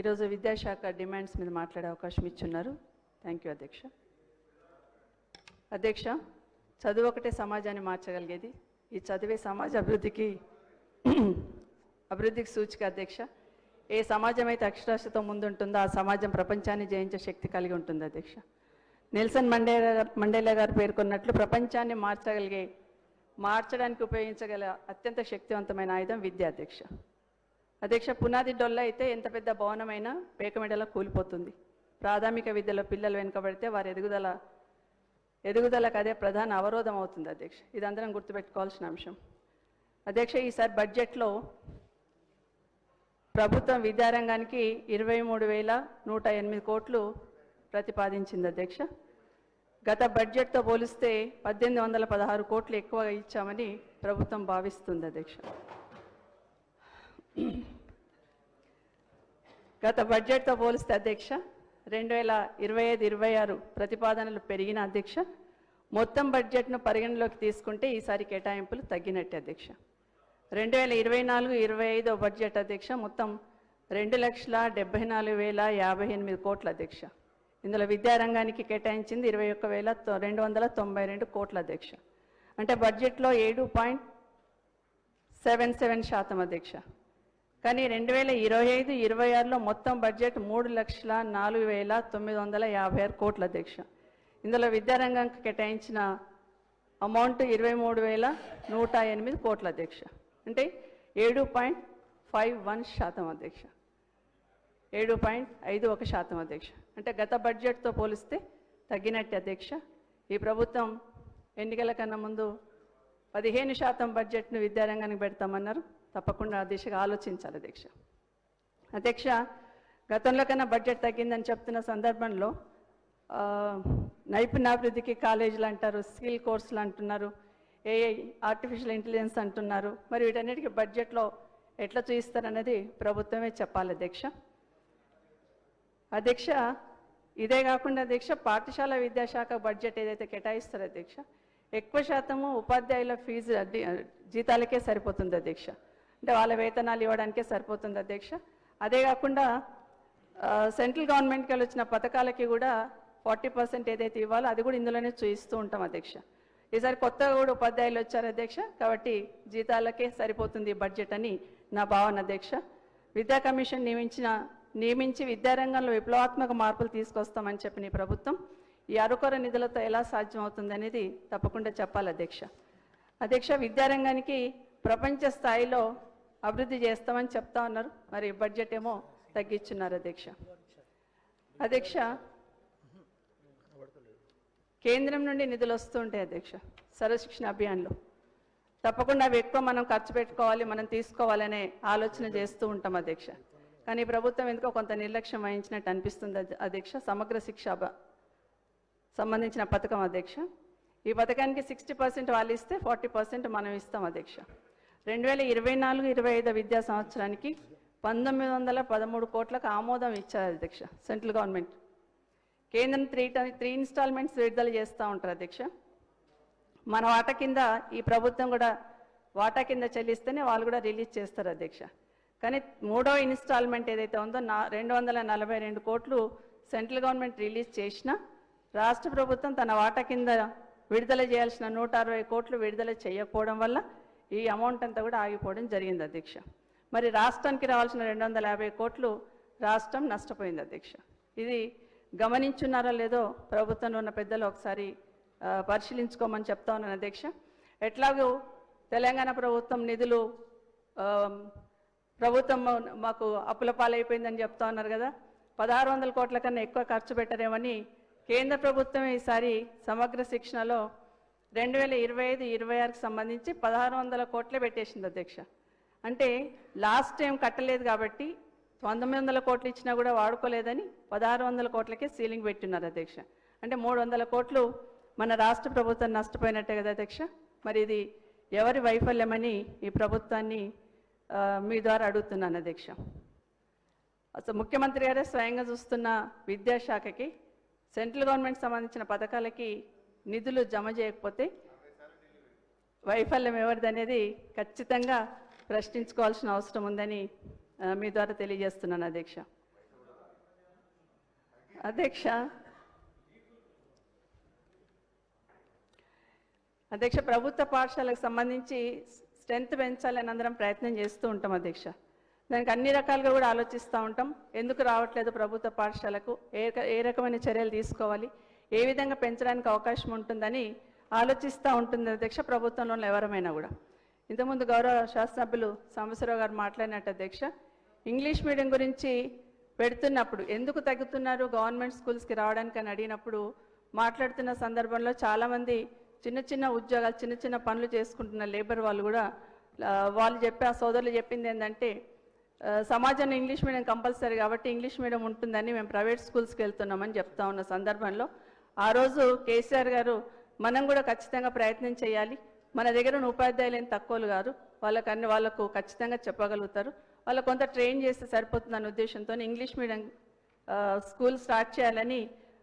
ఈరోజు విద్యాశాఖ డిమాండ్స్ మీద మాట్లాడే అవకాశం ఇచ్చున్నారు. థ్యాంక్ యూ అధ్యక్ష. అధ్యక్ష చదువు ఒకటే సమాజాన్ని మార్చగలిగేది. ఈ చదివే సమాజ అభివృద్ధికి అభివృద్ధికి సూచిక అధ్యక్ష. ఏ సమాజం అయితే అక్షరాస్యత ముందుంటుందో ఆ సమాజం ప్రపంచాన్ని జయించే శక్తి కలిగి ఉంటుంది అధ్యక్ష. నెల్సన్ మండేలా మండేలా గారు పేర్కొన్నట్లు ప్రపంచాన్ని మార్చగలిగే మార్చడానికి ఉపయోగించగల అత్యంత శక్తివంతమైన ఆయుధం విద్య అధ్యక్ష. అధ్యక్ష పునాది డొల్ల అయితే ఎంత పెద్ద భవనమైనా పేకమెడలో కూలిపోతుంది. ప్రాథమిక విద్యలో పిల్లలు వెనుకబడితే వారి ఎదుగుదల ఎదుగుదలకు అదే ప్రధాన అవరోధం అవుతుంది అధ్యక్ష. ఇది అందరం గుర్తుపెట్టుకోవాల్సిన అంశం. అధ్యక్ష ఈసారి బడ్జెట్లో ప్రభుత్వం విద్యారంగానికి ఇరవై మూడు వేల నూట ఎనిమిది కోట్లు ప్రతిపాదించింది అధ్యక్ష. గత బడ్జెట్తో పోలిస్తే పద్దెనిమిది వందల పదహారు కోట్లు ఎక్కువ ఇచ్చామని ప్రభుత్వం భావిస్తుంది అధ్యక్ష. గత బడ్జెట్తో పోలిస్తే అధ్యక్ష రెండు వేల ఇరవై ఐదు ఇరవై ఆరు ప్రతిపాదనలు పెరిగిన అధ్యక్ష మొత్తం బడ్జెట్ను పరిగణలోకి తీసుకుంటే ఈసారి కేటాయింపులు తగ్గినట్టే అధ్యక్ష. రెండు వేల ఇరవై నాలుగు ఇరవై ఐదో బడ్జెట్ అధ్యక్ష మొత్తం రెండు లక్షల డెబ్బై నాలుగు వేల యాభై ఎనిమిది కోట్ల అధ్యక్ష. ఇందులో విద్యారంగానికి కేటాయించింది ఇరవై ఒక్క వేల తొ- రెండు వందల తొంభై రెండు కోట్ల అధ్యక్ష. అంటే బడ్జెట్లో ఏడు పాయింట్ సెవెన్ సెవెన్ శాతం అధ్యక్ష. కానీ రెండు వేల ఇరవై ఐదు ఇరవై ఆరులో మొత్తం బడ్జెట్ మూడు లక్షల నాలుగు వేల తొమ్మిది వందల యాభై ఆరు కోట్ల అధ్యక్ష. ఇందులో విద్యారంగానికి కేటాయించిన అమౌంట్ ఇరవై మూడు వేల నూట ఎనిమిది కోట్ల అధ్యక్ష. అంటే ఏడు పాయింట్ ఫైవ్ వన్ శాతం అధ్యక్ష. ఏడు పాయింట్ ఐదు ఒక శాతం అధ్యక్ష. అంటే గత బడ్జెట్తో పోలిస్తే తగ్గినట్టు అధ్యక్ష. ఈ ప్రభుత్వం ఎన్నికల కన్నా ముందు పదిహేను శాతం బడ్జెట్ను విద్యారంగానికి పెడతామన్నారు. తప్పకుండా ఆ దిశగా ఆలోచించాలి అధ్యక్ష అధ్యక్ష గతంలో కన్నా బడ్జెట్ తగ్గిందని చెప్తున్న సందర్భంలో నైపుణ్యాభివృద్ధికి కాలేజీలు అంటారు స్కిల్ కోర్సులు అంటున్నారు ఏఐ ఆర్టిఫిషియల్ ఇంటెలిజెన్స్ అంటున్నారు. మరి వీటన్నిటికీ బడ్జెట్లో ఎట్లా చూయిస్తారనేది ప్రభుత్వమే చెప్పాలి అధ్యక్ష అధ్యక్ష ఇదే కాకుండా అధ్యక్ష పాఠశాల విద్యాశాఖ బడ్జెట్ ఏదైతే కేటాయిస్తారో అధ్యక్ష ఎక్కువ శాతము ఉపాధ్యాయుల ఫీజు జీతాలకే సరిపోతుంది అధ్యక్ష అంటే వాళ్ళ వేతనాలు ఇవ్వడానికే సరిపోతుంది అధ్యక్ష. అదే కాకుండా సెంట్రల్ గవర్నమెంట్కి వెళ్ళి వచ్చిన పథకాలకి కూడా ఫార్టీ పర్సెంట్ ఏదైతే ఇవ్వాలో అది కూడా ఇందులోనే చూయిస్తూ ఉంటాం అధ్యక్ష. ఈసారి కొత్తగా కూడా ఉపాధ్యాయులు వచ్చారు అధ్యక్ష కాబట్టి జీతాలకే సరిపోతుంది బడ్జెట్ అని నా భావన అధ్యక్ష. విద్యా కమిషన్ నియమించిన నియమించి విద్యారంగంలో విప్లవాత్మక మార్పులు తీసుకొస్తామని చెప్పిన ఈ ప్రభుత్వం ఈ అరుకొర నిధులతో ఎలా సాధ్యం అవుతుంది అనేది తప్పకుండా చెప్పాలి అధ్యక్ష. అధ్యక్ష విద్యారంగానికి ప్రపంచ స్థాయిలో అభివృద్ధి చేస్తామని చెప్తా ఉన్నారు మరి బడ్జెట్ ఏమో తగ్గించున్నారు అధ్యక్ష. అధ్యక్ష కేంద్రం నుండి నిధులు వస్తుంటాయి అధ్యక్ష సర్వశిక్షణ అభియాన్లో. తప్పకుండా అవి ఎక్కువ మనం ఖర్చు పెట్టుకోవాలి మనం తీసుకోవాలనే ఆలోచన చేస్తూ ఉంటాం అధ్యక్ష. కానీ ఈ ప్రభుత్వం ఎందుకో కొంత నిర్లక్ష్యం వహించినట్టు అనిపిస్తుంది అధ్యక్ష సమగ్ర శిక్ష సంబంధించిన పథకం అధ్యక్ష. ఈ పథకానికి సిక్స్టీ పర్సెంట్ వాళ్ళు ఇస్తే ఫార్టీ పర్సెంట్ మనం ఇస్తాం అధ్యక్ష. రెండు వేల ఇరవై నాలుగు ఇరవై ఐదు విద్యా సంవత్సరానికి పంతొమ్మిది వందల పదమూడు కోట్లకు ఆమోదం ఇచ్చారు అధ్యక్ష సెంట్రల్ గవర్నమెంట్. కేంద్రం త్రీ ట- త్రీ ఇన్స్టాల్మెంట్స్ విడుదల చేస్తూ ఉంటారు అధ్యక్ష. మన వాటా కింద ఈ ప్రభుత్వం కూడా వాటా కింద చెల్లిస్తేనే వాళ్ళు కూడా రిలీజ్ చేస్తారు అధ్యక్ష. కానీ మూడో ఇన్స్టాల్మెంట్ ఏదైతే ఉందో నా రెండు వందల నలభై రెండు కోట్లు సెంట్రల్ గవర్నమెంట్ రిలీజ్ చేసినా రాష్ట్ర ప్రభుత్వం తన వాటా కింద విడుదల చేయాల్సిన నూట అరవై కోట్లు విడుదల చేయకపోవడం వల్ల ఈ అమౌంట్ అంతా కూడా ఆగిపోవడం జరిగింది అధ్యక్ష. మరి రాష్ట్రానికి రావాల్సిన రెండు వందల యాభై కోట్లు రాష్ట్రం నష్టపోయింది అధ్యక్ష. ఇది గమనించున్నారో లేదో ప్రభుత్వంలో ఉన్న పెద్దలు ఒకసారి పరిశీలించుకోమని చెప్తా ఉన్నాను అధ్యక్ష. ఎట్లాగో తెలంగాణ ప్రభుత్వం నిధులు ప్రభుత్వం మాకు అప్పుల పాలైపోయిందని చెప్తా ఉన్నారు కదా. పదహారు వందల కోట్ల కన్నా ఎక్కువ ఖర్చు పెట్టరేమని కేంద్ర ప్రభుత్వం ఈసారి సమగ్ర శిక్షణలో రెండు వేల ఇరవై ఐదు ఇరవై ఆరుకు సంబంధించి పదహారు వందల కోట్లే పెట్టేసింది అధ్యక్ష. అంటే లాస్ట్ టైం కట్టలేదు కాబట్టి పంతొమ్మిది వందల కోట్లు ఇచ్చినా కూడా వాడుకోలేదని పదహారు వందల కోట్లకే సీలింగ్ పెట్టున్నారు అధ్యక్ష. అంటే మూడు వందల కోట్లు మన రాష్ట్ర ప్రభుత్వం నష్టపోయినట్టే కదా అధ్యక్ష. మరి ఇది ఎవరి వైఫల్యమని ఈ ప్రభుత్వాన్ని మీ ద్వారా అడుగుతున్నాను అధ్యక్ష. అసలు ముఖ్యమంత్రి గారే స్వయంగా చూస్తున్న విద్యాశాఖకి సెంట్రల్ గవర్నమెంట్ సంబంధించిన పథకాలకి నిధులు జమ చేయకపోతే వైఫల్యం ఎవరిది అనేది ఖచ్చితంగా ప్రశ్నించుకోవాల్సిన అవసరం ఉందని మీ ద్వారా తెలియజేస్తున్నాను అధ్యక్ష. అధ్యక్ష. అధ్యక్ష ప్రభుత్వ పాఠశాలకు సంబంధించి స్ట్రెంత్ పెంచాలని అందరం ప్రయత్నం చేస్తూ ఉంటాం అధ్యక్ష. దానికి అన్ని రకాలుగా కూడా ఆలోచిస్తూ ఉంటాం. ఎందుకు రావట్లేదు ప్రభుత్వ పాఠశాలకు? ఏ ఏ రకమైన చర్యలు తీసుకోవాలి? ఏ విధంగా పెంచడానికి అవకాశం ఉంటుందని ఆలోచిస్తూ ఉంటుంది అధ్యక్ష ప్రభుత్వంలో ఎవరమైనా కూడా. ఇంతకుముందు గౌరవ శాసనసభ్యులు సాంబశివరావు గారు మాట్లాడినట్టు అధ్యక్ష ఇంగ్లీష్ మీడియం గురించి పెడుతున్నప్పుడు ఎందుకు తగ్గుతున్నారు? గవర్నమెంట్ స్కూల్స్కి రావడానికి అని అడిగినప్పుడు మాట్లాడుతున్న సందర్భంలో చాలామంది చిన్న చిన్న ఉద్యోగాలు చిన్న చిన్న పనులు చేసుకుంటున్న లేబర్ వాళ్ళు కూడా వాళ్ళు చెప్పే ఆ సోదరులు చెప్పింది ఏంటంటే సమాజంలో ఇంగ్లీష్ మీడియం కంపల్సరీ కాబట్టి ఇంగ్లీష్ మీడియం ఉంటుందని మేము ప్రైవేట్ స్కూల్స్కి వెళ్తున్నామని చెప్తా ఉన్న సందర్భంలో ఆ రోజు కేసీఆర్ గారు మనం కూడా ఖచ్చితంగా ప్రయత్నం చేయాలి. మన దగ్గర ఉన్న ఉపాధ్యాయులు ఏం తక్కువలు కాదు. వాళ్ళకి అన్ని వాళ్ళకు ఖచ్చితంగా చెప్పగలుగుతారు. వాళ్ళు కొంత ట్రైన్ చేస్తే సరిపోతుందన్న ఉద్దేశంతో ఇంగ్లీష్ మీడియం స్కూల్ స్టార్ట్ చేయాలని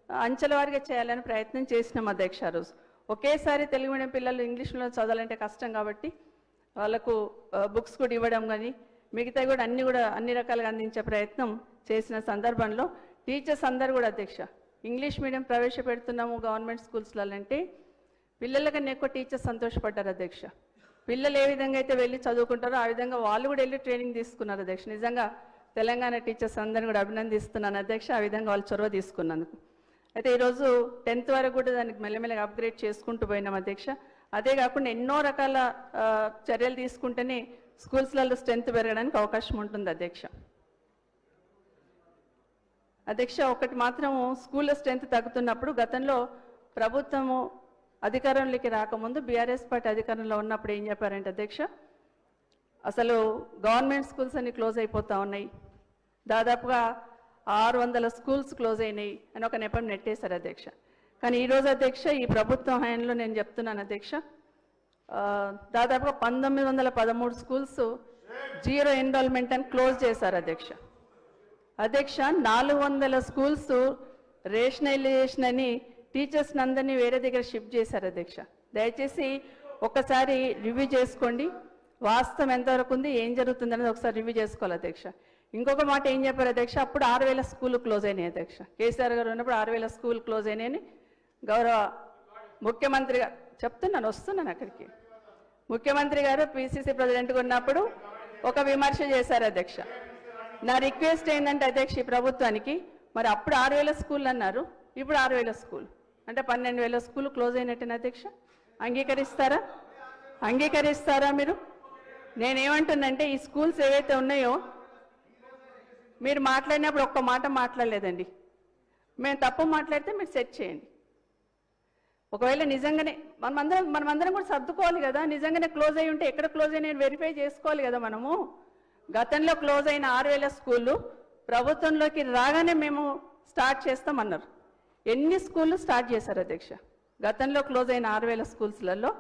అంచెలవారిగా చేయాలని ప్రయత్నం చేసినాం అధ్యక్ష రోజు. ఒకేసారి తెలుగు మీడియం పిల్లలు ఇంగ్లీష్లో చదవాలంటే కష్టం కాబట్టి వాళ్ళకు బుక్స్ కూడా ఇవ్వడం కానీ మిగతా కూడా అన్ని కూడా అన్ని రకాలుగా అందించే ప్రయత్నం చేసిన సందర్భంలో టీచర్స్ అందరు కూడా అధ్యక్ష ఇంగ్లీష్ మీడియం ప్రవేశపెడుతున్నాము గవర్నమెంట్ స్కూల్స్లో అంటే పిల్లల కన్నా ఎక్కువ టీచర్స్ సంతోషపడ్డారు అధ్యక్ష. పిల్లలు ఏ విధంగా అయితే వెళ్ళి చదువుకుంటారో ఆ విధంగా వాళ్ళు కూడా వెళ్ళి ట్రైనింగ్ తీసుకున్నారు అధ్యక్ష. నిజంగా తెలంగాణ టీచర్స్ అందరిని కూడా అభినందిస్తున్నాను అధ్యక్ష ఆ విధంగా వాళ్ళు చొరవ తీసుకున్నందుకు. అయితే ఈరోజు టెన్త్ వరకు కూడా దానికి మెల్లమెల్లగా అప్గ్రేడ్ చేసుకుంటూ పోయినాం అధ్యక్ష. అదే కాకుండా ఎన్నో రకాల చర్యలు తీసుకుంటేనే స్కూల్స్లలో స్ట్రెంత్ పెరగడానికి అవకాశం ఉంటుంది అధ్యక్ష. అధ్యక్ష ఒకటి మాత్రం స్కూళ్ళ స్ట్రెంత్ తగ్గుతున్నప్పుడు గతంలో ప్రభుత్వము అధికారంలోకి రాకముందు బీఆర్ఎస్ పార్టీ అధికారంలో ఉన్నప్పుడు ఏం చెప్పారంటే అధ్యక్ష అసలు గవర్నమెంట్ స్కూల్స్ అన్ని క్లోజ్ అయిపోతూ ఉన్నాయి. దాదాపుగా ఆరు వందల స్కూల్స్ క్లోజ్ అయినాయి అని ఒక నెపం నెట్టేశారు అధ్యక్ష. కానీ ఈరోజు అధ్యక్ష ఈ ప్రభుత్వం హయాంలో నేను చెప్తున్నాను అధ్యక్ష దాదాపుగా పంతొమ్మిది వందల పదమూడు స్కూల్స్ జీరో ఎన్రోల్మెంట్ అని క్లోజ్ చేశారు అధ్యక్ష. అధ్యక్ష నాలుగు వందల స్కూల్స్ రేషనలైజేషన్ అని టీచర్స్ అందరినీ వేరే దగ్గర షిఫ్ట్ చేశారు అధ్యక్ష. దయచేసి ఒకసారి రివ్యూ చేసుకోండి. వాస్తవం ఎంతవరకు ఉంది ఏం జరుగుతుంది అనేది ఒకసారి రివ్యూ చేసుకోవాలి అధ్యక్ష. ఇంకొక మాట ఏం చెప్పారు అధ్యక్ష? అప్పుడు ఆరు వేల స్కూల్ క్లోజ్ అయినాయి అధ్యక్ష. కేసీఆర్ గారు ఉన్నప్పుడు ఆరు వేల స్కూల్ క్లోజ్ అయినాయని గౌరవ ముఖ్యమంత్రి గారు చెప్తున్నాను వస్తున్నాను అక్కడికి. ముఖ్యమంత్రి గారు పిసిసి ప్రెసిడెంట్గా ఉన్నప్పుడు ఒక విమర్శ చేశారు అధ్యక్ష. నా రిక్వెస్ట్ ఏంటంటే అధ్యక్ష ఈ ప్రభుత్వానికి మరి అప్పుడు ఆరు వేల స్కూల్ అన్నారు ఇప్పుడు ఆరు వేల స్కూల్. అంటే పన్నెండు వేల స్కూల్ క్లోజ్ అయినట్టేనా అధ్యక్ష? అంగీకరిస్తారా? అంగీకరిస్తారా మీరు? నేనేమంటున్నంటే ఈ స్కూల్స్ ఏవైతే ఉన్నాయో మీరు మాట్లాడినప్పుడు ఒక్క మాట మాట్లాడలేదండి. మేము తప్పు మాట్లాడితే మీరు సెట్ చేయండి. ఒకవేళ నిజంగానే మనమందరం మనమందరం కూడా సర్దుకోవాలి కదా. నిజంగానే క్లోజ్ అయి ఉంటే ఎక్కడ క్లోజ్ అయినా వెరిఫై చేసుకోవాలి కదా మనము? గతంలో క్లోజ్ అయిన ఆరు వేల స్కూళ్ళు ప్రభుత్వంలోకి రాగానే మేము స్టార్ట్ చేస్తామన్నారు. ఎన్ని స్కూళ్ళు స్టార్ట్ చేశారు అధ్యక్ష? గతంలో క్లోజ్ అయిన ఆరు వేల స్కూల్స్లలో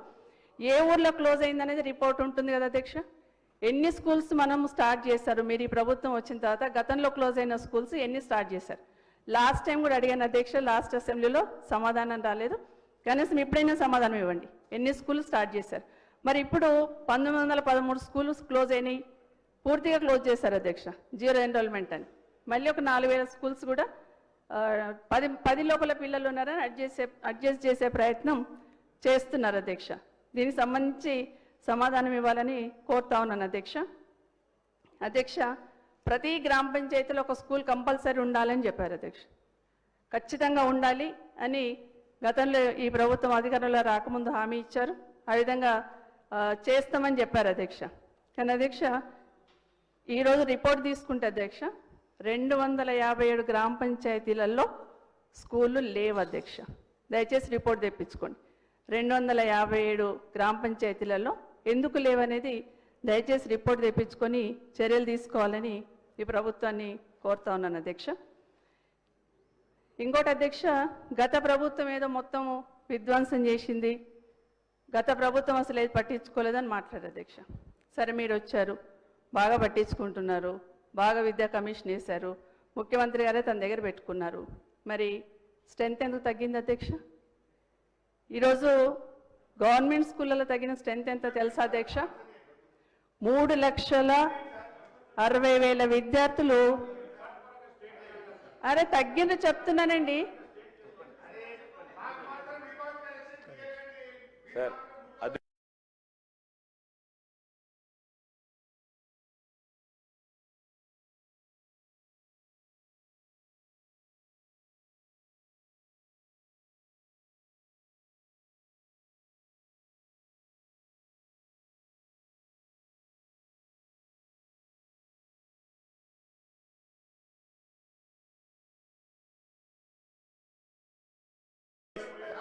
ఏ ఊర్లో క్లోజ్ అయిందనేది రిపోర్ట్ ఉంటుంది కదా అధ్యక్ష? ఎన్ని స్కూల్స్ మనం స్టార్ట్ చేశారు? మీరు ఈ ప్రభుత్వం వచ్చిన తర్వాత గతంలో క్లోజ్ అయిన స్కూల్స్ ఎన్ని స్టార్ట్ చేశారు? లాస్ట్ టైం కూడా అడిగాను అధ్యక్ష లాస్ట్ అసెంబ్లీలో సమాధానం రాలేదు. కనీసం ఇప్పుడైనా సమాధానం ఇవ్వండి. ఎన్ని స్కూల్స్ స్టార్ట్ చేశారు? మరి ఇప్పుడు పంతొమ్మిది వందల పదమూడు స్కూల్స్ క్లోజ్ అయినాయి. పూర్తిగా క్లోజ్ చేశారు అధ్యక్ష జీరో ఎన్రోల్మెంట్ అని. మళ్ళీ ఒక నాలుగు వేల స్కూల్స్ కూడా పది పది లోపల పిల్లలు ఉన్నారని అడ్జస్ట్ చేసే అడ్జస్ట్ చేసే ప్రయత్నం చేస్తున్నారు అధ్యక్ష. దీనికి సంబంధించి సమాధానం ఇవ్వాలని కోరుతా ఉన్నాను అధ్యక్ష. అధ్యక్ష ప్రతి గ్రామ పంచాయతీలో ఒక స్కూల్ కంపల్సరీ ఉండాలని చెప్పారు అధ్యక్ష. ఖచ్చితంగా ఉండాలి అని గతంలో ఈ ప్రభుత్వం అధికారంలో రాకముందు హామీ ఇచ్చారు. ఆ విధంగా చేస్తామని చెప్పారు అధ్యక్ష. కానీ అధ్యక్ష ఈరోజు రిపోర్ట్ తీసుకుంటే అధ్యక్ష రెండు వందల యాభై ఏడు గ్రామ పంచాయతీలలో స్కూళ్ళు లేవు అధ్యక్ష. దయచేసి రిపోర్ట్ తెప్పించుకోండి. రెండు వందల యాభై ఏడు గ్రామ పంచాయతీలలో ఎందుకు లేవనేది దయచేసి రిపోర్ట్ తెప్పించుకొని చర్యలు తీసుకోవాలని ఈ ప్రభుత్వాన్ని కోరుతా ఉన్నాను అధ్యక్ష. ఇంకోటి అధ్యక్ష గత ప్రభుత్వం ఏదో మొత్తం విధ్వంసం చేసింది. గత ప్రభుత్వం అసలు ఏది పట్టించుకోలేదని మాట్లాడారు అధ్యక్ష. సరే మీరు వచ్చారు బాగా పట్టించుకుంటున్నారు బాగా విద్యా కమిషన్ వేశారు ముఖ్యమంత్రి గారే తన దగ్గర పెట్టుకున్నారు. మరి స్ట్రెంత్ ఎందుకు తగ్గింది అధ్యక్ష? ఈరోజు గవర్నమెంట్ స్కూళ్ళలో తగిన స్ట్రెంత్ ఎంత తెలుసా అధ్యక్ష? మూడు లక్షల అరవై వేల విద్యార్థులు. అరే తగ్గింది చెప్తున్నానండి. సార్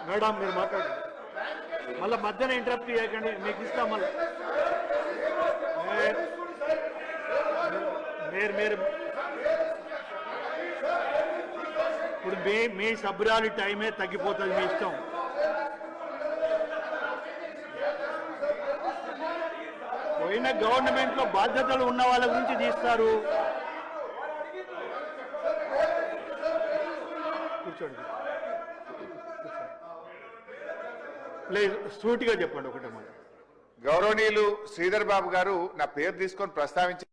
మేడం మీరు మాట్లాడండి. మళ్ళీ మధ్యన ఇంటరప్ట్ చేయకండి మీకు ఇస్తాం మళ్ళీ. మీరు మీరు ఇప్పుడు మీ మీ సభ్యురాలి టైమే తగ్గిపోతుంది మీ ఇష్టం. పోయిన గవర్నమెంట్లో బాధ్యతలు ఉన్న వాళ్ళ గురించి తీస్తారు. కూర్చోండి. లేదు సూటిగా చెప్పండి ఒకటే మాట. గౌరవనీయులు శ్రీధర్ బాబు గారు నా పేరు తీసుకొని ప్రస్తావించి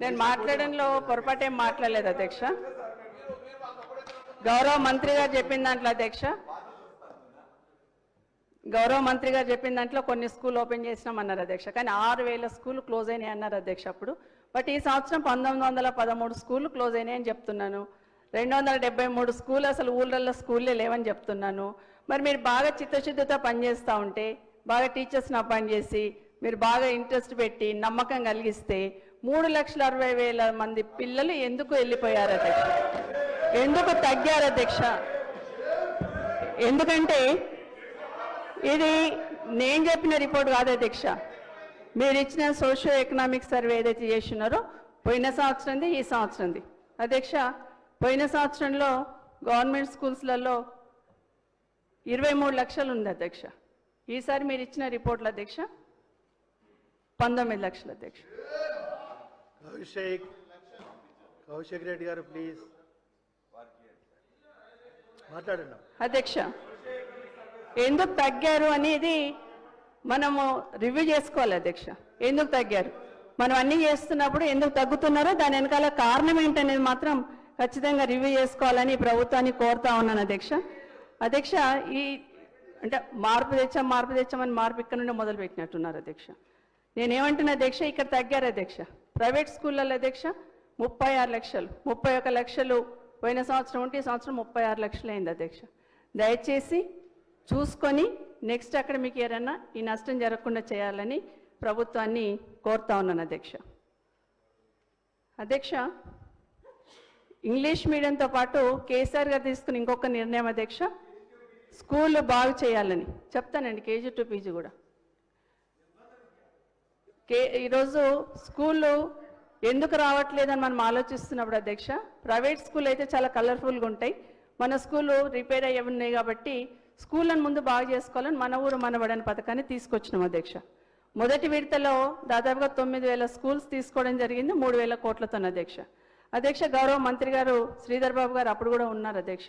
నేను మాట్లాడంలో పొరపాటు ఏం మాట్లాడలేదు అధ్యక్ష. గౌరవ మంత్రి గారు చెప్పిన దాంట్లో అధ్యక్ష. గౌరవ మంత్రి గారు చెప్పిన దాంట్లో కొన్ని స్కూల్ ఓపెన్ చేసినాం అన్నారు అధ్యక్ష. కానీ ఆరు వేల స్కూల్ క్లోజ్ అయినాయి అన్నారు అధ్యక్ష అప్పుడు. బట్ ఈ సంవత్సరం పంతొమ్మిది వందల పదమూడు స్కూల్ క్లోజ్ అయినాయి అని చెప్తున్నాను. రెండు వందల డెబ్బై మూడు స్కూల్ అసలు ఊళ్ళల్లో స్కూల్లే లేవని చెప్తున్నాను. మరి మీరు బాగా చిత్తశుద్ధితో పనిచేస్తూ ఉంటే బాగా టీచర్స్ని అపాయింట్ చేసి మీరు బాగా ఇంట్రెస్ట్ పెట్టి నమ్మకం కలిగిస్తే మూడు లక్షల అరవై వేల మంది పిల్లలు ఎందుకు వెళ్ళిపోయారు అధ్యక్ష? ఎందుకు తగ్గారు అధ్యక్ష? ఎందుకంటే ఇది నేను చెప్పిన రిపోర్ట్ కాదు అధ్యక్ష. మీరు ఇచ్చిన సోషియో ఎకనామిక్ సర్వే ఏదైతే చేస్తున్నారో పోయిన సంవత్సరంది ఈ సంవత్సరంది. అధ్యక్ష పోయిన సంవత్సరంలో గవర్నమెంట్ స్కూల్స్లలో ఇరవై మూడు లక్షలు ఉంది అధ్యక్ష. ఈసారి మీరు ఇచ్చిన రిపోర్ట్ల అధ్యక్ష? పంతొమ్మిది లక్షలు అధ్యక్ష. కౌశిక్ కౌశిక్ రెడ్డి గారు ప్లీజ్ మాట్లాడండి. అధ్యక్ష ఎందుకు తగ్గారు అనేది మనము రివ్యూ చేసుకోవాలి అధ్యక్ష. ఎందుకు తగ్గారు? మనం అన్ని చేస్తున్నప్పుడు ఎందుకు తగ్గుతున్నారో దాని వెనకాల కారణం ఏంటనేది మాత్రం ఖచ్చితంగా రివ్యూ చేసుకోవాలని ప్రభుత్వాన్ని కోరుతా ఉన్నాను అధ్యక్ష. అధ్యక్ష ఈ అంటే మార్పు తెచ్చాం మార్పు తెచ్చామని మార్పు ఇక్కడ నుండి మొదలు పెట్టినట్టున్నారు అధ్యక్ష. నేనేమంటున్నా అధ్యక్ష ఇక్కడ తగ్గారు అధ్యక్ష. ప్రైవేట్ స్కూళ్ళల్లో అధ్యక్ష ముప్పై ఆరు లక్షలు. ముప్పై ఒక లక్షలు పోయిన సంవత్సరం ఉంటే ఈ సంవత్సరం ముప్పై ఆరు లక్షలు అయింది అధ్యక్ష. దయచేసి చూసుకొని నెక్స్ట్ అక్కడ మీకు అన్నా ఈ నష్టం జరగకుండా చేయాలని ప్రభుత్వాన్ని కోరుతా ఉన్నాను అధ్యక్ష. అధ్యక్ష ఇంగ్లీష్ మీడియంతో పాటు కేసీఆర్ గారు తీసుకుని ఇంకొక నిర్ణయం అధ్యక్ష స్కూల్ బాగు చేయాలని. చెప్తానండి కేజీ టు పీజీ కూడా. కే ఈరోజు స్కూళ్ళు ఎందుకు రావట్లేదని మనం ఆలోచిస్తున్నప్పుడు అధ్యక్ష ప్రైవేట్ స్కూల్ అయితే చాలా కలర్ఫుల్గా ఉంటాయి. మన స్కూలు రిపేర్ అయ్యి ఉన్నాయి కాబట్టి స్కూళ్ళను ముందు బాగు చేసుకోవాలని మన ఊరు మనబడని పథకాన్ని తీసుకొచ్చినాం అధ్యక్ష. మొదటి విడతలో దాదాపుగా తొమ్మిది వేల స్కూల్స్ తీసుకోవడం జరిగింది మూడు వేల కోట్లతో అధ్యక్ష. అధ్యక్ష గౌరవ మంత్రి గారు శ్రీధర్ బాబు గారు అప్పుడు కూడా ఉన్నారు అధ్యక్ష.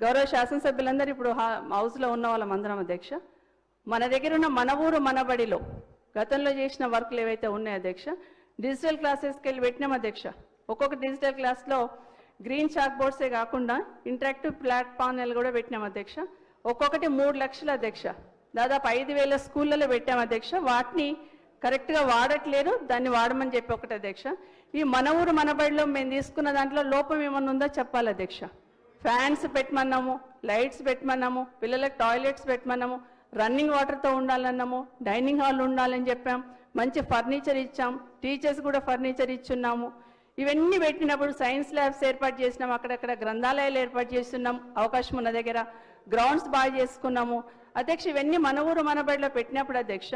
గౌరవ శాసనసభ్యులందరూ ఇప్పుడు హౌస్లో ఉన్న వాళ్ళం అందరం అధ్యక్ష. మన దగ్గర ఉన్న మన ఊరు మనబడిలో గతంలో చేసిన వర్క్లు ఏవైతే ఉన్నాయో అధ్యక్ష డిజిటల్ క్లాసెస్కి వెళ్ళి పెట్టినాం అధ్యక్ష. ఒక్కొక్క డిజిటల్ క్లాస్లో గ్రీన్ చాక్ బోర్డ్సే కాకుండా ఇంటరాక్టివ్ ప్లాట్ఫామ్లు కూడా పెట్టినాం అధ్యక్ష. ఒక్కొక్కటి మూడు లక్షల అధ్యక్ష. దాదాపు ఐదు వేల స్కూళ్ళలో పెట్టాం అధ్యక్ష. వాటిని కరెక్ట్గా వాడట్లేదు దాన్ని వాడమని చెప్పి ఒకటి అధ్యక్ష. ఈ మన ఊరు మన బడిలో మేము తీసుకున్న దాంట్లో లోపం ఏమన్నా ఉందో చెప్పాలి అధ్యక్ష. ఫ్యాన్స్ పెట్టమన్నాము లైట్స్ పెట్టమన్నాము పిల్లలకు టాయిలెట్స్ పెట్టమన్నాము. రన్నింగ్ వాటర్తో ఉండాలన్నాము డైనింగ్ హాల్ ఉండాలని చెప్పాం మంచి ఫర్నిచర్ ఇచ్చాం టీచర్స్ కూడా ఫర్నిచర్ ఇచ్చున్నాము. ఇవన్నీ పెట్టినప్పుడు సైన్స్ ల్యాబ్స్ ఏర్పాటు చేసినాం అక్కడక్కడ గ్రంథాలయాలు ఏర్పాటు చేస్తున్నాం అవకాశం ఉన్న దగ్గర గ్రౌండ్స్ బాగా చేసుకున్నాము. అధ్యక్ష ఇవన్నీ మన ఊరు మన బడిలో పెట్టినప్పుడు అధ్యక్ష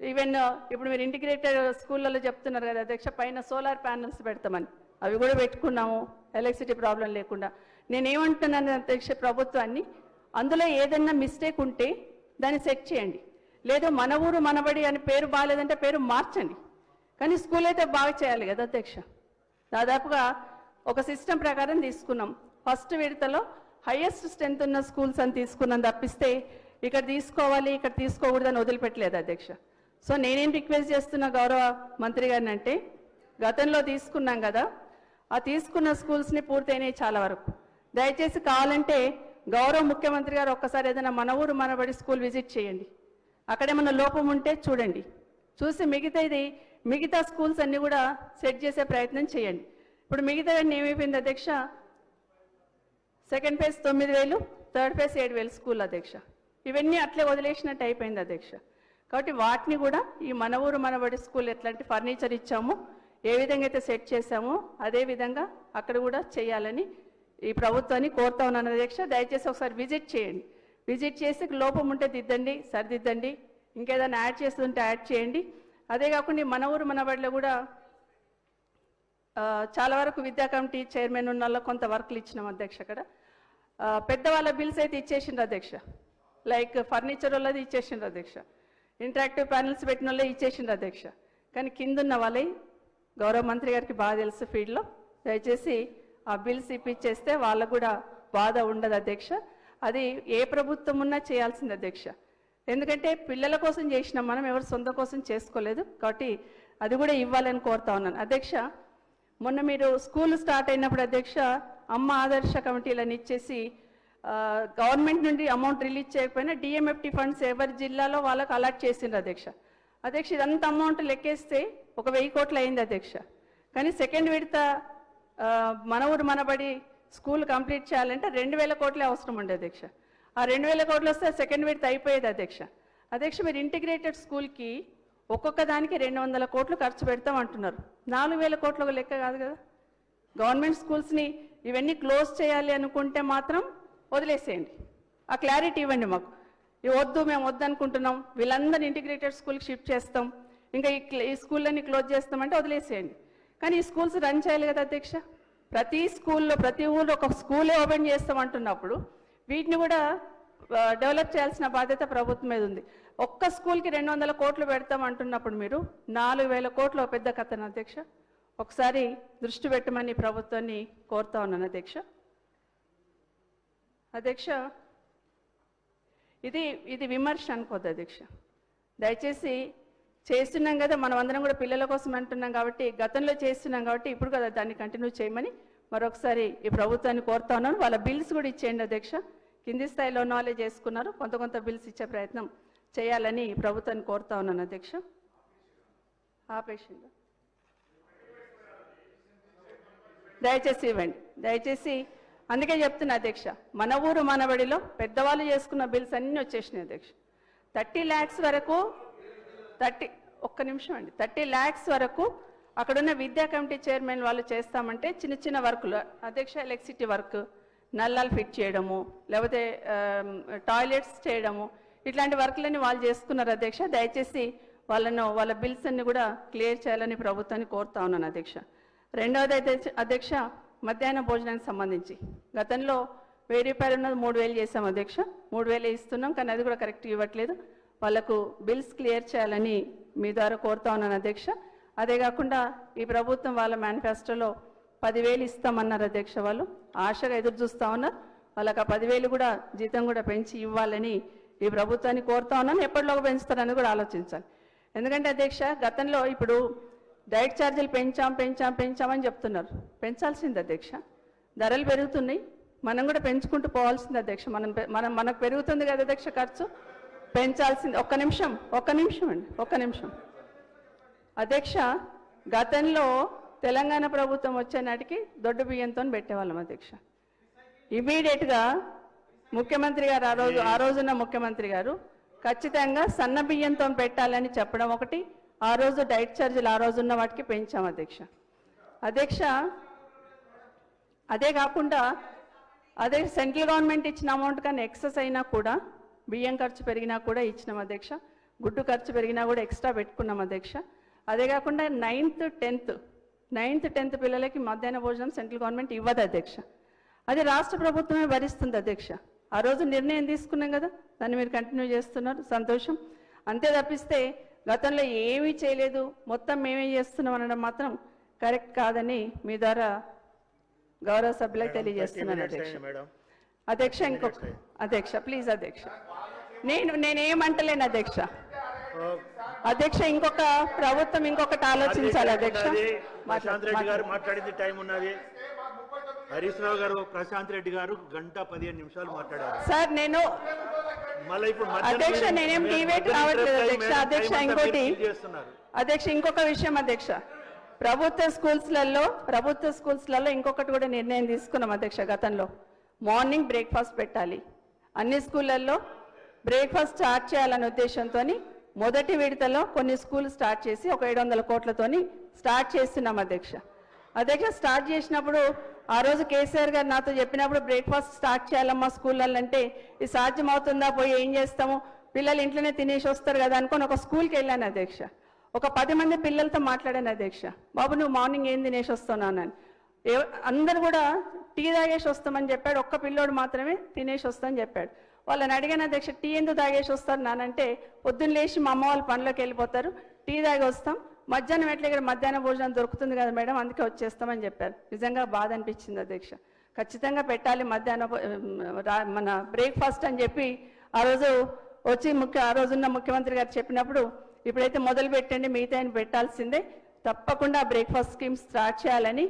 ఈవెన్ ఇప్పుడు మీరు ఇంటిగ్రేటెడ్ స్కూళ్ళలో చెప్తున్నారు కదా అధ్యక్ష పైన సోలార్ ప్యానల్స్ పెడతామని. అవి కూడా పెట్టుకున్నాము ఎలక్ట్రిసిటీ ప్రాబ్లం లేకుండా. నేనేమంటున్నాను అధ్యక్ష ప్రభుత్వాన్ని అందులో ఏదన్నా మిస్టేక్ ఉంటే దాన్ని సెట్ చేయండి. లేదు మన ఊరు మనబడి అని పేరు బాగాలేదంటే పేరు మార్చండి. కానీ స్కూల్ అయితే బాగా చేయాలి కదా అధ్యక్ష. దాదాపుగా ఒక సిస్టమ్ ప్రకారం తీసుకున్నాం. ఫస్ట్ విడతలో హయ్యెస్ట్ స్ట్రెంత్ ఉన్న స్కూల్స్ అని తీసుకున్నాం తప్పిస్తే ఇక్కడ తీసుకోవాలి ఇక్కడ తీసుకోకూడదని వదిలిపెట్టలేదు అధ్యక్ష. సో నేనేం రిక్వెస్ట్ చేస్తున్న గౌరవ మంత్రి గారిని అంటే గతంలో తీసుకున్నాం కదా ఆ తీసుకున్న స్కూల్స్ని పూర్తయినాయి చాలా వరకు. దయచేసి కావాలంటే గౌరవ ముఖ్యమంత్రి గారు ఒక్కసారి ఏదైనా మన ఊరు మనబడి స్కూల్ విజిట్ చేయండి. అక్కడేమన్నా లోపం ఉంటే చూడండి. చూసి మిగతా ఇది మిగతా స్కూల్స్ అన్నీ కూడా సెట్ చేసే ప్రయత్నం చేయండి. ఇప్పుడు మిగతా ఏమైపోయింది అధ్యక్ష? సెకండ్ ఫేజ్ తొమ్మిది వేలు థర్డ్ ఫేజ్ ఏడు వేలు స్కూల్ అధ్యక్ష. ఇవన్నీ అట్లే వదిలేసినట్టు అయిపోయింది అధ్యక్ష. కాబట్టి వాటిని కూడా ఈ మన ఊరు మనబడి స్కూల్ ఎట్లాంటి ఫర్నిచర్ ఇచ్చామో ఏ విధంగా అయితే సెట్ చేశామో అదే విధంగా అక్కడ కూడా చేయాలని ఈ ప్రభుత్వాన్ని కోరుతా ఉన్నాను అధ్యక్ష దయచేసి ఒకసారి విజిట్ చేయండి. విజిట్ చేసి లోపం ఉంటే దిద్దండి సరిదిద్దండి. ఇంకేదైనా యాడ్ చేస్తుంటే యాడ్ చేయండి. అదే కాకుండా మన ఊరు మన బడిలో కూడా చాలా వరకు విద్యా కమిటీ చైర్మన్ ఉన్న వాళ్ళు కొంత వర్క్లు ఇచ్చినాం అధ్యక్ష అక్కడ. పెద్దవాళ్ళ బిల్స్ అయితే ఇచ్చేసిండ్రు అధ్యక్ష. లైక్ ఫర్నిచర్ వాళ్ళది ఇచ్చేసిండ్రు అధ్యక్ష. ఇంటరాక్టివ్ ప్యానల్స్ పెట్టిన వాళ్ళే ఇచ్చేసిండ్రు అధ్యక్ష. కానీ కింద ఉన్న వాళ్ళే గౌరవ మంత్రి గారికి బాగా తెలుసు ఫీల్డ్లో. దయచేసి ఆ బిల్స్ ఇప్పించేస్తే వాళ్ళకు కూడా బాధ ఉండదు అధ్యక్ష. అది ఏ ప్రభుత్వం ఉన్నా చేయాల్సింది అధ్యక్ష. ఎందుకంటే పిల్లల కోసం చేసినాం మనం ఎవరు సొంత కోసం చేసుకోలేదు. కాబట్టి అది కూడా ఇవ్వాలని కోరుతా ఉన్నాను. అధ్యక్ష మొన్న మీరు స్కూల్ స్టార్ట్ అయినప్పుడు అధ్యక్ష అమ్మ ఆదర్శ కమిటీలను ఇచ్చేసి గవర్నమెంట్ నుండి అమౌంట్ రిలీజ్ చేయకపోయినా డిఎంఎఫ్టీ ఫండ్స్ ఎవరి జిల్లాలో వాళ్ళకి అలాట్ చేసిండ్రు అధ్యక్ష. అధ్యక్ష ఇదంతా అమౌంట్ లెక్కేస్తే ఒక వెయ్యి కోట్లు అయింది అధ్యక్ష. కానీ సెకండ్ విడత మన ఊరు మనబడి స్కూల్ కంప్లీట్ చేయాలంటే రెండు వేల కోట్లే అవసరం ఉండే అధ్యక్ష. ఆ రెండు వేల కోట్లు వస్తే సెకండ్ విడత అయిపోయేది అధ్యక్ష. అధ్యక్ష మీరు ఇంటిగ్రేటెడ్ స్కూల్కి ఒక్కొక్క దానికి రెండు వందల కోట్లు ఖర్చు పెడతాం అంటున్నారు. నాలుగు వేల కోట్లు ఒక లెక్క కాదు కదా? గవర్నమెంట్ స్కూల్స్ని ఇవన్నీ క్లోజ్ చేయాలి అనుకుంటే మాత్రం వదిలేసేయండి. ఆ క్లారిటీ ఇవ్వండి మాకు. వద్దు మేము వద్దు అనుకుంటున్నాం. వీళ్ళందరినీ ఇంటిగ్రేటెడ్ స్కూల్కి షిఫ్ట్ చేస్తాం. ఇంకా ఈ క్ల- ఈ స్కూళ్ళని క్లోజ్ చేస్తామంటే వదిలేసేయండి. కానీ ఈ స్కూల్స్ రన్ చేయాలి కదా అధ్యక్ష? ప్రతి స్కూల్లో ప్రతి ఊళ్ళో ఒక స్కూలే ఓపెన్ చేస్తాం అంటున్నప్పుడు వీటిని కూడా డెవలప్ చేయాల్సిన బాధ్యత ప్రభుత్వం మీద ఉంది. ఒక్క స్కూల్కి రెండు వందల కోట్లు పెడతాం అంటున్నప్పుడు మీరు నాలుగు వేల కోట్లు ఒక పెద్ద కథను అధ్యక్ష? ఒకసారి దృష్టి పెట్టమని ప్రభుత్వాన్ని కోరుతా ఉన్నాను అధ్యక్ష. అధ్యక్ష ఇది ఇది విమర్శ అనుకోద్దు అధ్యక్ష. దయచేసి చేస్తున్నాం కదా మనం అందరం కూడా పిల్లల కోసం అంటున్నాం కాబట్టి గతంలో చేస్తున్నాం కాబట్టి ఇప్పుడు కదా దాన్ని కంటిన్యూ చేయమని మరొకసారి ఈ ప్రభుత్వాన్ని కోరుతా ఉన్నాను. వాళ్ళ బిల్స్ కూడా ఇచ్చేయండి అధ్యక్ష. కింది స్థాయిలో ఉన్న వాళ్ళే చేసుకున్నారు కొంత కొంత బిల్స్ ఇచ్చే ప్రయత్నం చేయాలని ఈ ప్రభుత్వాన్ని కోరుతా ఉన్నాను అధ్యక్ష. ఆపేషన్ దయచేసి ఇవ్వండి. దయచేసి అందుకే చెప్తున్నా అధ్యక్ష మన ఊరు మనబడిలో పెద్దవాళ్ళు చేసుకున్న బిల్స్ అన్నీ వచ్చేసినాయి అధ్యక్ష. థర్టీ ల్యాక్స్ వరకు థర్టీ ఒక్క నిమిషం అండి. థర్టీ ల్యాక్స్ వరకు అక్కడున్న విద్యా కమిటీ చైర్మన్ వాళ్ళు చేస్తామంటే చిన్న చిన్న వర్కులు అధ్యక్ష ఎలక్ట్రిసిటీ వర్క్ నల్లాలు ఫిట్ చేయడము లేకపోతే టాయిలెట్స్ చేయడము ఇట్లాంటి వర్క్లన్నీ వాళ్ళు చేసుకున్నారు అధ్యక్ష. దయచేసి వాళ్ళను వాళ్ళ బిల్స్ అన్ని కూడా క్లియర్ చేయాలని ప్రభుత్వాన్ని కోరుతా ఉన్నాను అధ్యక్ష. రెండవది అయితే అధ్యక్ష మధ్యాహ్న భోజనానికి సంబంధించి. గతంలో వెయ్యి రూపాయలు ఉన్నది మూడు వేలు చేసాం అధ్యక్ష. మూడు వేలు ఇస్తున్నాం కానీ అది కూడా కరెక్ట్ ఇవ్వట్లేదు. వాళ్ళకు బిల్స్ క్లియర్ చేయాలని మీ ద్వారా కోరుతా ఉన్నాను అధ్యక్ష. అదే కాకుండా ఈ ప్రభుత్వం వాళ్ళ మేనిఫెస్టోలో పదివేలు ఇస్తామన్నారు అధ్యక్ష వాళ్ళు. ఆశగా ఎదురు చూస్తా ఉన్నారు. వాళ్ళకి ఆ పదివేలు కూడా జీతం కూడా పెంచి ఇవ్వాలని ఈ ప్రభుత్వాన్ని కోరుతా ఉన్నాను. ఎప్పటిలోగా పెంచుతారని కూడా ఆలోచించాలి. ఎందుకంటే అధ్యక్ష గతంలో ఇప్పుడు డైట్ ఛార్జీలు పెంచాం పెంచాం పెంచామని చెప్తున్నారు. పెంచాల్సింది అధ్యక్ష. ధరలు పెరుగుతున్నాయి. మనం కూడా పెంచుకుంటూ పోవాల్సింది అధ్యక్ష. మనం పె- మనం మనకు పెరుగుతుంది కదా అధ్యక్ష ఖర్చు. పెంచాల్సింది. ఒక్క నిమిషం ఒక్క నిమిషం అండి ఒక్క నిమిషం. అధ్యక్ష గతంలో తెలంగాణ ప్రభుత్వం వచ్చే నాటికి దొడ్డు బియ్యంతో పెట్టేవాళ్ళం అధ్యక్ష. ఇమీడియట్గా ముఖ్యమంత్రి గారు ఆ రోజు ఆ రోజున్న ముఖ్యమంత్రి గారు ఖచ్చితంగా సన్న బియ్యంతో పెట్టాలని చెప్పడం ఒకటి ఆ రోజు డైట్ ఛార్జీలు ఆ రోజున్న వాటికి పెంచాం అధ్యక్ష. అధ్యక్ష అదే కాకుండా అదే సెంట్రల్ గవర్నమెంట్ ఇచ్చిన అమౌంట్ కానీ ఎక్సెస్ అయినా కూడా బియ్యం ఖర్చు పెరిగినా కూడా ఇచ్చినాం అధ్యక్ష. గుడ్డు ఖర్చు పెరిగినా కూడా ఎక్స్ట్రా పెట్టుకున్నాం అధ్యక్ష. అదే కాకుండా నైన్త్ టెన్త్ నైన్త్ టెన్త్ పిల్లలకి మధ్యాహ్న భోజనం సెంట్రల్ గవర్నమెంట్ ఇవ్వదు అధ్యక్ష. అది రాష్ట్ర ప్రభుత్వమే భరిస్తుంది అధ్యక్ష. ఆ రోజు నిర్ణయం తీసుకున్నాం కదా దాన్ని మీరు కంటిన్యూ చేస్తున్నారు సంతోషం. అంతే తప్పిస్తే గతంలో ఏమీ చేయలేదు మొత్తం మేమే చేస్తున్నాం అనడం మాత్రం కరెక్ట్ కాదని మీ ద్వారా గౌరవ సభ్యులకు తెలియజేస్తున్నాను అధ్యక్ష. మేడం. అధ్యక్ష ఇంకొక అధ్యక్ష ప్లీజ్ అధ్యక్ష. నేను నేనేమంటలేను అధ్యక్ష. అధ్యక్ష ఇంకొక ప్రభుత్వం ఇంకొకటి ఆలోచించాలి అధ్యక్ష ప్రశాంత్ రెడ్డి గారు మాట్లాడింది టైం ఉన్నది. హరీష్ రావు గారు ప్రశాంత్ రెడ్డి గారు గంట పదిహేను నిమిషాలు మాట్లాడారు. సార్ నేను అధ్యక్ష నేనేం మధ్యలో రావట్లేదు అధ్యక్ష. అధ్యక్ష ఇంకోటి అధ్యక్ష ఇంకొక విషయం అధ్యక్ష. ప్రభుత్వ స్కూల్స్లలో ప్రభుత్వ స్కూల్స్లలో ఇంకొకటి కూడా నిర్ణయం తీసుకున్నాం అధ్యక్ష గతంలో. మార్నింగ్ బ్రేక్ఫాస్ట్ పెట్టాలి. అన్ని స్కూళ్ళల్లో బ్రేక్ఫాస్ట్ స్టార్ట్ చేయాలనే ఉద్దేశంతో మొదటి విడతలో కొన్ని స్కూల్ స్టార్ట్ చేసి ఒక ఏడు వందల కోట్లతోని స్టార్ట్ చేస్తున్నాం అధ్యక్ష. అధ్యక్ష స్టార్ట్ చేసినప్పుడు ఆ రోజు కేసీఆర్ గారు నాతో చెప్పినప్పుడు బ్రేక్ఫాస్ట్ స్టార్ట్ చేయాలమ్మా స్కూళ్ళల్లో అంటే ఇది సాధ్యం అవుతుందా పోయి ఏం చేస్తాము? పిల్లలు ఇంట్లోనే తినేసి వస్తారు కదా అనుకొని ఒక స్కూల్కి వెళ్ళాను అధ్యక్ష. ఒక పది మంది పిల్లలతో మాట్లాడాను అధ్యక్ష. బాబు నువ్వు మార్నింగ్ ఏం తినేసి వస్తున్నానని అందరు కూడా టీ తాగేసి వస్తామని చెప్పాడు. ఒక్క పిల్లోడు మాత్రమే తినేసి వస్తామని చెప్పాడు. వాళ్ళని అడిగిన అధ్యక్ష టీ ఎందుకు తాగేసి వస్తారు? నానంటే పొద్దున్న లేచి మా అమ్మ వాళ్ళు పనిలోకి వెళ్ళిపోతారు. టీ తాగి వస్తాం. మధ్యాహ్నం ఎట్లా ఇక్కడ మధ్యాహ్నం భోజనం దొరుకుతుంది కదా మేడం అందుకే వచ్చేస్తామని చెప్పారు. నిజంగా బాధ అనిపించింది అధ్యక్ష. ఖచ్చితంగా పెట్టాలి మధ్యాహ్నం మన బ్రేక్ఫాస్ట్ అని చెప్పి ఆ రోజు వచ్చి ముఖ్య ఆ రోజున్న ముఖ్యమంత్రి గారు చెప్పినప్పుడు ఇప్పుడైతే మొదలు పెట్టండి మిగతా ఆయన పెట్టాల్సిందే. తప్పకుండా బ్రేక్ఫాస్ట్ స్కీమ్ స్టార్ట్ చేయాలని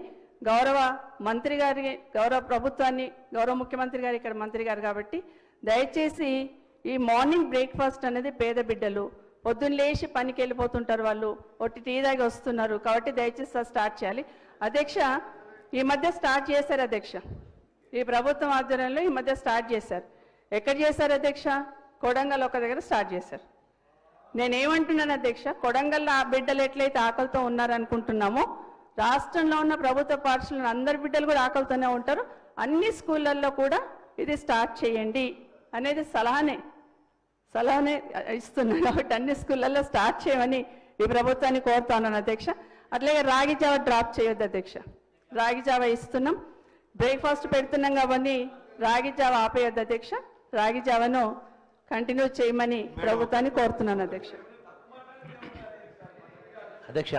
గౌరవ మంత్రి గారి గౌరవ ప్రభుత్వాన్ని గౌరవ ముఖ్యమంత్రి గారు ఇక్కడ మంత్రి గారు కాబట్టి దయచేసి ఈ మార్నింగ్ బ్రేక్ఫాస్ట్ అనేది పేద బిడ్డలు. పొద్దున్న లేచి పనికి వెళ్ళిపోతుంటారు వాళ్ళు. ఒట్టి టీ దాగి వస్తున్నారు కాబట్టి దయచేసి స్టార్ట్ చేయాలి. అధ్యక్ష ఈ మధ్య స్టార్ట్ చేశారు అధ్యక్ష. ఈ ప్రభుత్వం ఆధ్వర్యంలో ఈ మధ్య స్టార్ట్ చేశారు. ఎక్కడ చేశారు అధ్యక్ష? కొడంగల్ ఒక దగ్గర స్టార్ట్ చేశారు. నేనేమంటున్నాను అధ్యక్ష? కొడంగల్లో ఆ బిడ్డలు ఎట్లయితే ఆకలితో ఉన్నారనుకుంటున్నామో రాష్ట్రంలో ఉన్న ప్రభుత్వ పాఠశాలలో అందరి బిడ్డలు కూడా ఆకలితోనే ఉంటారు. అన్ని స్కూళ్ళల్లో కూడా ఇది స్టార్ట్ చేయండి అనేది సలహానే సలహానే ఇస్తున్నాను కాబట్టి అన్ని స్కూళ్ళల్లో స్టార్ట్ చేయమని ఈ ప్రభుత్వాన్ని కోరుతాను అధ్యక్ష. అట్లాగే రాగి జావ డ్రాప్ చేయొద్దు అధ్యక్ష. రాగి జావ ఇస్తున్నాం. బ్రేక్ఫాస్ట్ పెడుతున్నాం కాబట్టి రాగి జావ ఆపేయొద్దు అధ్యక్ష. రాగి జావను కంటిన్యూ చేయమని ప్రభుత్వాన్ని కోరుతున్నాను అధ్యక్ష. అధ్యక్ష